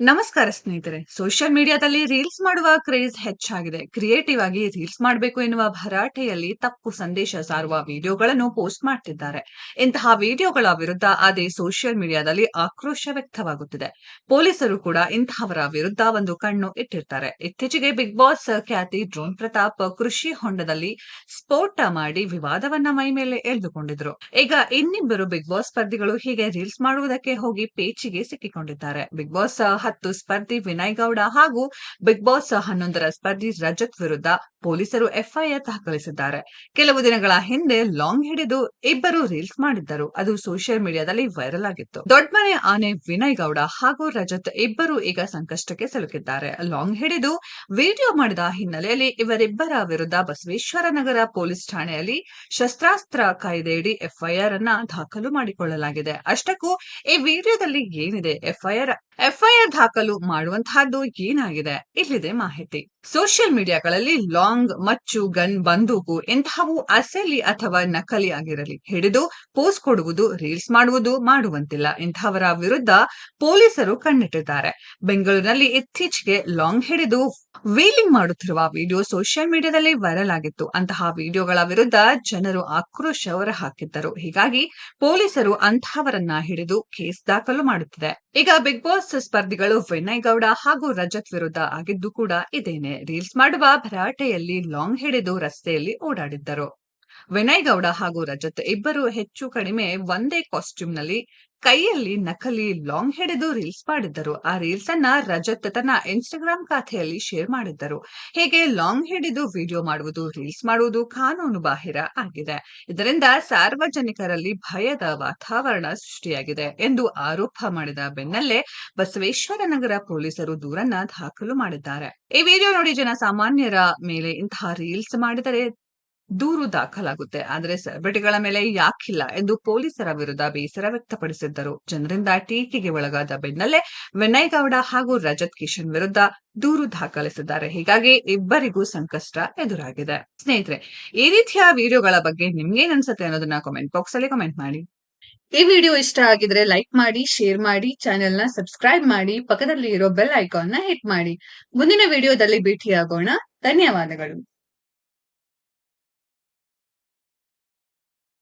ನಮಸ್ಕಾರ ಸ್ನೇಹಿತರೆ. ಸೋಷಿಯಲ್ ಮೀಡಿಯಾದಲ್ಲಿ ರೀಲ್ಸ್ ಮಾಡುವ ಕ್ರೇಜ್ ಹೆಚ್ಚಾಗಿದೆ. ಕ್ರಿಯೇಟಿವ್ ಆಗಿ ರೀಲ್ಸ್ ಮಾಡಬೇಕು ಎನ್ನುವ ಭರಾಟೆಯಲ್ಲಿ ತಪ್ಪು ಸಂದೇಶ ಸಾರುವ ವಿಡಿಯೋಗಳನ್ನು ಪೋಸ್ಟ್ ಮಾಡ್ತಿದ್ದಾರೆ. ಇಂತಹ ವಿಡಿಯೋಗಳ ವಿರುದ್ಧ ಅದೇ ಸೋಷಿಯಲ್ ಮೀಡಿಯಾದಲ್ಲಿ ಆಕ್ರೋಶ ವ್ಯಕ್ತವಾಗುತ್ತಿದೆ. ಪೊಲೀಸರು ಕೂಡ ಇಂತಹವರ ವಿರುದ್ಧ ಒಂದು ಕಣ್ಣು ಇಟ್ಟಿರ್ತಾರೆ. ಇತ್ತೀಚೆಗೆ ಬಿಗ್ ಬಾಸ್ ಖ್ಯಾತಿ ಡ್ರೋನ್ ಪ್ರತಾಪ್ ಕೃಷಿ ಹೊಂಡದಲ್ಲಿ ಸ್ಫೋಟ ಮಾಡಿ ವಿವಾದವನ್ನ ಮೈ ಮೇಲೆ ಎಳೆದುಕೊಂಡಿದ್ರು. ಈಗ ಇನ್ನಿಬ್ಬರು ಬಿಗ್ ಬಾಸ್ ಸ್ಪರ್ಧಿಗಳು ಹೀಗೆ ರೀಲ್ಸ್ ಮಾಡುವುದಕ್ಕೆ ಹೋಗಿ ಪೇಚಿಗೆ ಸಿಕ್ಕಿಕೊಂಡಿದ್ದಾರೆ. ಬಿಗ್ ಬಾಸ್ ಹತ್ತು ಸ್ಪರ್ಧಿ ವಿನಯ್ ಗೌಡ ಹಾಗೂ ಬಿಗ್ ಬಾಸ್ ಹನ್ನೊಂದರ ಸ್ಪರ್ಧಿ ರಜತ್ ವಿರುದ್ಧ ಪೊಲೀಸರು ಎಫ್ಐಆರ್ ದಾಖಲಿಸಿದ್ದಾರೆ. ಕೆಲವು ದಿನಗಳ ಹಿಂದೆ ಲಾಂಗ್ ಹಿಡಿದು ಇಬ್ಬರು ರೀಲ್ಸ್ ಮಾಡಿದ್ದರು. ಅದು ಸೋಷಿಯಲ್ ಮೀಡಿಯಾದಲ್ಲಿ ವೈರಲ್ ಆಗಿತ್ತು. ದೊಡ್ಡಮನೆ ಆನೆ ವಿನಯ್ ಗೌಡ ಹಾಗೂ ರಜತ್ ಇಬ್ಬರು ಈಗ ಸಂಕಷ್ಟಕ್ಕೆ ಸಿಲುಕಿದ್ದಾರೆ. ಲಾಂಗ್ ಹಿಡಿದು ವಿಡಿಯೋ ಮಾಡಿದ ಹಿನ್ನೆಲೆಯಲ್ಲಿ ಇವರಿಬ್ಬರ ವಿರುದ್ಧ ಬಸವೇಶ್ವರ ನಗರ ಪೊಲೀಸ್ ಠಾಣೆಯಲ್ಲಿ ಶಸ್ತ್ರಾಸ್ತ್ರ ಕಾಯ್ದೆಯಡಿ ಎಫ್ಐಆರ್ ಅನ್ನ ದಾಖಲು ಮಾಡಿಕೊಳ್ಳಲಾಗಿದೆ. ಅಷ್ಟಕ್ಕೂ ಈ ವಿಡಿಯೋದಲ್ಲಿ ಏನಿದೆ? ಎಫ್ಐಆರ್ ಎಫ್ಐಆರ್ ದಾಖಲು ಮಾಡುವಂತಹದ್ದು ಏನಾಗಿದೆ? ಇಲ್ಲಿದೆ ಮಾಹಿತಿ. ಸೋಷಿಯಲ್ ಮೀಡಿಯಾಗಳಲ್ಲಿ ಲಾಂಗ್, ಮಚ್ಚು, ಗನ್, ಬಂದೂಕು ಇಂತಹವು ಅಸಲಿ ಅಥವಾ ನಕಲಿ ಆಗಿರಲಿ. ಹಿಡಿದು ಪೋಸ್ಟ್ ಕೊಡುವುದು, ರೀಲ್ಸ್ ಮಾಡುವುದು ಮಾಡುವಂತಿಲ್ಲ. ಇಂತಹವರ ವಿರುದ್ಧ ಪೊಲೀಸರು ಕಣ್ಣಿಟ್ಟಿದ್ದಾರೆ. ಬೆಂಗಳೂರಿನಲ್ಲಿ ಇತ್ತೀಚೆಗೆ ಲಾಂಗ್ ಹಿಡಿದು ವೀಲಿಂಗ್ ಮಾಡುತ್ತಿರುವ ವಿಡಿಯೋ ಸೋಷಿಯಲ್ ಮೀಡಿಯಾದಲ್ಲಿ ವೈರಲ್ ಆಗಿತ್ತು. ಅಂತಹ ವಿಡಿಯೋಗಳ ವಿರುದ್ಧ ಜನರು ಆಕ್ರೋಶ ಹೊರಹಾಕಿದ್ದರು. ಹೀಗಾಗಿ ಪೊಲೀಸರು ಅಂತಹವರನ್ನ ಹಿಡಿದು ಕೇಸ್ ದಾಖಲು ಮಾಡುತ್ತಿದೆ. ಈಗ ಬಿಗ್ ಬಾಸ್ ಸ್ಪರ್ಧಿಗಳು ವಿನಯ್ ಗೌಡ ಹಾಗೂ ರಜತ್ ವಿರುದ್ಧ ಆಗಿದ್ದು ಕೂಡ ಇದೇನೆ. ರೀಲ್ಸ್ ಮಾಡುವ ಭರಾಟೆಯಲ್ಲಿ ಲಾಂಗ್ ಹಿಡಿದು ರಸ್ತೆಯಲ್ಲಿ ಓಡಾಡಿದ್ದರು. ವಿನಯ್ ಗೌಡ ಹಾಗೂ ರಜತ್ ಇಬ್ಬರು ಹೆಚ್ಚು ಕಡಿಮೆ ಒಂದೇ ಕಾಸ್ಟ್ಯೂಮ್ನಲ್ಲಿ ಕೈಯಲ್ಲಿ ನಕಲಿ ಲಾಂಗ್ ಹಿಡಿದು ರೀಲ್ಸ್ ಮಾಡಿದ್ದರು. ಆ ರೀಲ್ಸ್ ಅನ್ನ ರಜತ್ ತನ್ನ ಇನ್ಸ್ಟಾಗ್ರಾಮ್ ಖಾತೆಯಲ್ಲಿ ಶೇರ್ ಮಾಡಿದ್ದರು. ಹೀಗೆ ಲಾಂಗ್ ಹಿಡಿದು ವಿಡಿಯೋ ಮಾಡುವುದು, ರೀಲ್ಸ್ ಮಾಡುವುದು ಕಾನೂನು ಬಾಹಿರ ಆಗಿದೆ. ಇದರಿಂದ ಸಾರ್ವಜನಿಕರಲ್ಲಿ ಭಯದ ವಾತಾವರಣ ಸೃಷ್ಟಿಯಾಗಿದೆ ಎಂದು ಆರೋಪ ಮಾಡಿದ ಬೆನ್ನಲ್ಲೇ ಬಸವೇಶ್ವರ ನಗರ ಪೊಲೀಸರು ದೂರನ್ನ ದಾಖಲು ಮಾಡಿದ್ದಾರೆ. ಈ ವಿಡಿಯೋ ನೋಡಿ ಜನ ಸಾಮಾನ್ಯರ ಮೇಲೆ ಇಂತಹ ರೀಲ್ಸ್ ಮಾಡಿದರೆ ದೂರು ದಾಖಲಾಗುತ್ತೆ. ಆದರೆ ಸೆಲೆಬ್ರಿಟಿಗಳ ಮೇಲೆ ಯಾಕಿಲ್ಲ ಎಂದು ಪೊಲೀಸರ ವಿರುದ್ಧ ಬೇಸರ ವ್ಯಕ್ತಪಡಿಸಿದ್ದರು. ಜನರಿಂದ ಟೀಕೆಗೆ ಒಳಗಾದ ಬೆನ್ನಲ್ಲೇ ವಿನಯ್ ಗೌಡ ಹಾಗೂ ರಜತ್ ಕಿಶನ್ ವಿರುದ್ಧ ದೂರು ದಾಖಲಿಸಿದ್ದಾರೆ. ಹೀಗಾಗಿ ಇಬ್ಬರಿಗೂ ಸಂಕಷ್ಟ ಎದುರಾಗಿದೆ. ಸ್ನೇಹಿತರೆ, ಈ ರೀತಿಯ ವಿಡಿಯೋಗಳ ಬಗ್ಗೆ ನಿಮ್ಗೇನ್ ಅನ್ಸುತ್ತೆ ಅನ್ನೋದನ್ನ ಕಾಮೆಂಟ್ ಬಾಕ್ಸ್ ಅಲ್ಲಿ ಕಮೆಂಟ್ ಮಾಡಿ. ಈ ವಿಡಿಯೋ ಇಷ್ಟ ಆಗಿದ್ರೆ ಲೈಕ್ ಮಾಡಿ ಶೇರ್ ಮಾಡಿ ಚಾನೆಲ್ನ ಸಬ್ಸ್ಕ್ರೈಬ್ ಮಾಡಿ ಪಕ್ಕದಲ್ಲಿ ಇರೋ ಬೆಲ್ ಐಕಾನ್ನ ಹಿಟ್ ಮಾಡಿ. ಮುಂದಿನ ವಿಡಿಯೋದಲ್ಲಿ ಭೇಟಿಯಾಗೋಣ. ಧನ್ಯವಾದಗಳು.